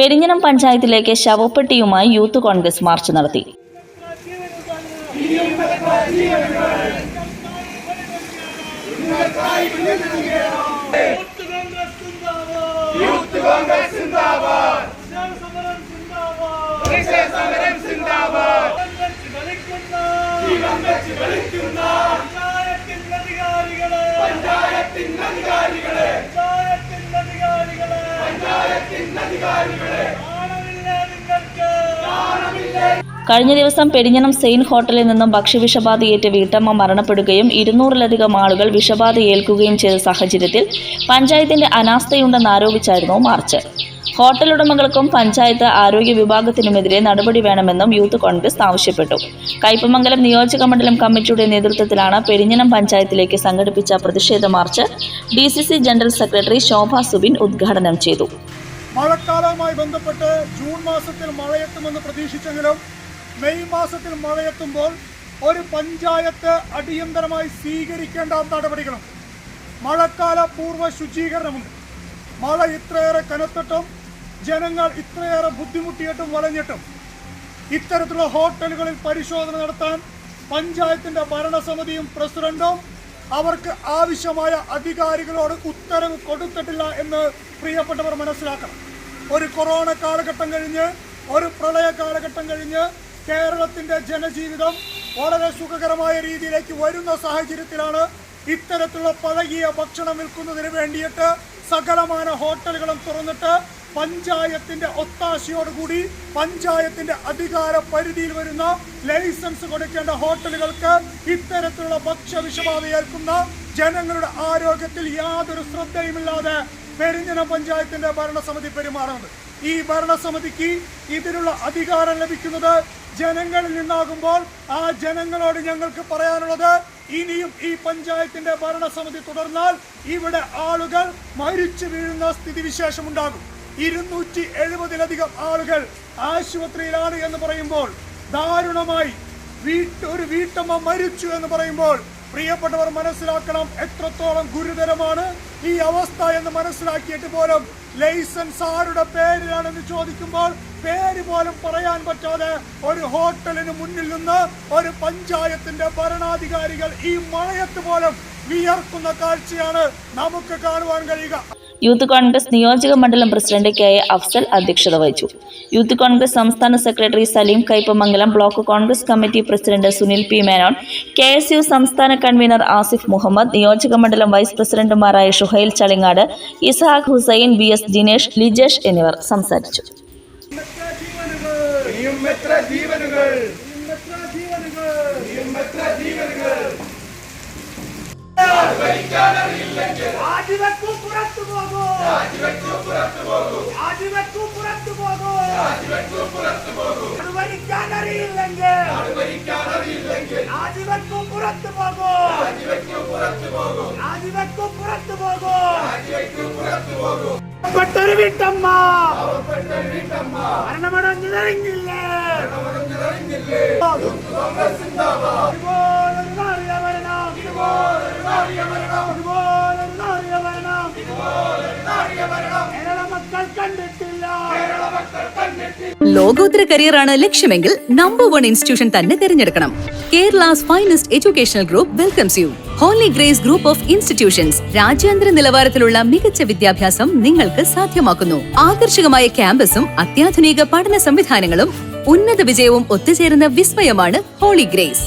പെരിഞ്ഞനം പഞ്ചായത്തിലേക്ക് ശവപ്പെട്ടിയുമായി youth Congress march നടത്തി. യൂത്ത് കോൺഗ്രസ് കഴിഞ്ഞ ദിവസം പെരിഞ്ഞനം സെയിൻ ഹോട്ടലിൽ നിന്നും ഭക്ഷ്യവിഷബാധയേറ്റ് വീട്ടമ്മ മരണപ്പെടുകയും ഇരുന്നൂറിലധികം ആളുകൾ വിഷബാധ ഏൽക്കുകയും ചെയ്ത സാഹചര്യത്തിൽ പഞ്ചായത്തിന്റെ അനാസ്ഥയുണ്ടെന്ന് ആരോപിച്ചായിരുന്നു മാർച്ച്. ഹോട്ടൽ ഉടമകൾക്കും പഞ്ചായത്ത് ആരോഗ്യ വിഭാഗത്തിനുമെതിരെ നടപടി വേണമെന്നും യൂത്ത് കോൺഗ്രസ് ആവശ്യപ്പെട്ടു. കയ്പമംഗലം നിയോജക മണ്ഡലം കമ്മിറ്റിയുടെ നേതൃത്വത്തിലാണ് പെരിഞ്ഞനം പഞ്ചായത്തിലേക്ക് സംഘടിപ്പിച്ച പ്രതിഷേധ march D general secretary Shobha Subin ഉദ്ഘാടനം ചെയ്തു. മഴക്കാലവുമായി ബന്ധപ്പെട്ട് ജൂൺ മാസത്തിൽ മഴയെത്തുമെന്ന് പ്രതീക്ഷിച്ചെങ്കിലും മെയ് മാസത്തിൽ മഴയെത്തുമ്പോൾ ഒരു പഞ്ചായത്ത് അടിയന്തരമായി സ്വീകരിക്കേണ്ട നടപടികളും മഴക്കാല പൂർവ ശുചീകരണമുണ്ട് മഴ ഇത്രയേറെ കനത്തിട്ടും ജനങ്ങൾ ഇത്രയേറെ ബുദ്ധിമുട്ടിയിട്ടും വലഞ്ഞിട്ടും ഇത്തരത്തിലുള്ള ഹോട്ടലുകളിൽ പരിശോധന നടത്താൻ പഞ്ചായത്തിന്റെ ഭരണസമിതിയും പ്രസിഡന്റും അവർക്ക് ആവശ്യമായ അധികാരികളോട് ഉത്തരവ് കൊടുത്തിട്ടില്ല എന്ന് പ്രിയപ്പെട്ടവർ മനസ്സിലാക്കണം. ഒരു കൊറോണ കാലഘട്ടം കഴിഞ്ഞ് ഒരു പ്രളയ കാലഘട്ടം കഴിഞ്ഞ് കേരളത്തിന്റെ ജനജീവിതം വളരെ സുഖകരമായ രീതിയിലേക്ക് വരുന്ന സാഹചര്യത്തിലാണ് ഇത്തരത്തിലുള്ള പഴകിയ ഭക്ഷണം വിൽക്കുന്നതിന് വേണ്ടിയിട്ട് സകലമാന ഹോട്ടലുകളും തുറന്നിട്ട് പഞ്ചായത്തിന്റെ ഒത്താശയോടുകൂടി പഞ്ചായത്തിന്റെ അധികാര പരിധിയിൽ വരുന്ന ലൈസൻസ് കൊടുക്കേണ്ട ഹോട്ടലുകൾക്ക് ഇത്തരത്തിലുള്ള ഭക്ഷ്യവിഷബാധ ഏൽക്കുന്ന ജനങ്ങളുടെ ആരോഗ്യത്തിൽ യാതൊരു ശ്രദ്ധയുമില്ലാതെ പെരിഞ്ഞനം പഞ്ചായത്തിന്റെ ഭരണസമിതി പെരുമാറുന്നത് ഈ ഭരണസമിതിക്ക് ഇതിനുള്ള അധികാരം ലഭിക്കുന്നത് ജനങ്ങളിൽ നിന്നാകുമ്പോൾ ആ ജനങ്ങളോട് ഞങ്ങൾക്ക് പറയാനുള്ളത് ഇനിയും ഈ പഞ്ചായത്തിന്റെ ഭരണസമിതി തുടർന്നാൽ ഇവിടെ ആളുകൾ മരിച്ചു വീഴുന്ന സ്ഥിതിവിശേഷം ഉണ്ടാകും. ഇരുന്നൂറ്റി എഴുപതിലധികം ആളുകൾ ആശുപത്രിയിലാണ് എന്ന് പറയുമ്പോൾ ദാരുണമായി ഒരു വീട്ടമ്മ മരിച്ചു എന്ന് പറയുമ്പോൾ പ്രിയപ്പെട്ടവർ മനസ്സിലാക്കണം എത്രത്തോളം ഗുരുതരമാണ് ഈ അവസ്ഥ എന്ന് മനസ്സിലാക്കിയിട്ട് പോലും ലൈസൻസ് ആരുടെ പേരിലാണെന്ന് ചോദിക്കുമ്പോൾ പേര് പോലും പറയാൻ പറ്റാതെ ഒരു ഹോട്ടലിന് മുന്നിൽ നിന്ന് ഒരു പഞ്ചായത്തിന്റെ ഭരണാധികാരികൾ ഈ മഴയത്ത് പോലും വിയർക്കുന്ന കാഴ്ചയാണ് നമുക്ക് കാണുവാൻ കഴിയുക. യൂത്ത് കോൺഗ്രസ് നിയോജക മണ്ഡലം പ്രസിഡന്റ് കെ എ അഫ്സൽ അധ്യക്ഷത വഹിച്ചു. യൂത്ത് കോൺഗ്രസ് സംസ്ഥാന secretary Saleem Kaipamangalam block Congress committee president Sunil P Menon K S U സംസ്ഥാന കൺവീനർ ആസിഫ് മുഹമ്മദ് നിയോജക മണ്ഡലം വൈസ് പ്രസിഡന്റുമാരായ ഷുഹൈൽ ചളിങ്ങാട് ഇസഹാഖ് ഹുസൈൻ ബി എസ് ദിനേഷ് ലിജേഷ് എന്നിവർ സംസാരിച്ചു. ജീവനുകൾ? ಬಲಿದಾನರು ಇಲ್ಲಂಗೆ ರಾಜುವೆಕ್ಕೂ ಪುರತ್ತು ಹೋಗು ರಾಜುವೆಕ್ಕೂ ಪುರತ್ತು ಹೋಗು ರಾಜುವೆಕ್ಕೂ ಪುರತ್ತು ಹೋಗು ರಾಜುವೆಕ್ಕೂ ಪುರತ್ತು ಹೋಗು ಬಲಿದಾನರು ಇಲ್ಲಂಗೆ ಬಲಿದಾನರು ಇಲ್ಲಂಗೆ ರಾಜುವೆಕ್ಕೂ ಪುರತ್ತು ಹೋಗು ರಾಜುವೆಕ್ಕೂ ಪುರತ್ತು ಹೋಗು ರಾಜುವೆಕ್ಕೂ ಪುರತ್ತು ಹೋಗು ರಾಜುವೆಕ್ಕೂ ಪುರತ್ತು ಹೋಗು பட்டரு வீட்டம்மா மரணமடைந்து நெருங்கில்லை மரணமடைந்து நெருங்கில்லை காங்கிரஸ் சிந்தாபா ലോകോത്തര കരിയറാണ് ലക്ഷ്യമെങ്കിൽ നമ്പർ വൺ ഇൻസ്റ്റിറ്റ്യൂഷൻ തന്നെ തിരഞ്ഞെടുക്കണം. Kerala's finest educational group welcomes you Holy Grace group of institutions രാജ്യാന്തര നിലവാരത്തിലുള്ള മികച്ച വിദ്യാഭ്യാസം നിങ്ങൾക്ക് സാധ്യമാക്കുന്നു. ആകർഷകമായ ക്യാമ്പസും അത്യാധുനിക പഠന സംവിധാനങ്ങളും ഉന്നത വിജയവും ഒത്തുചേരുന്ന വിസ്മയമാണ് Holy Grace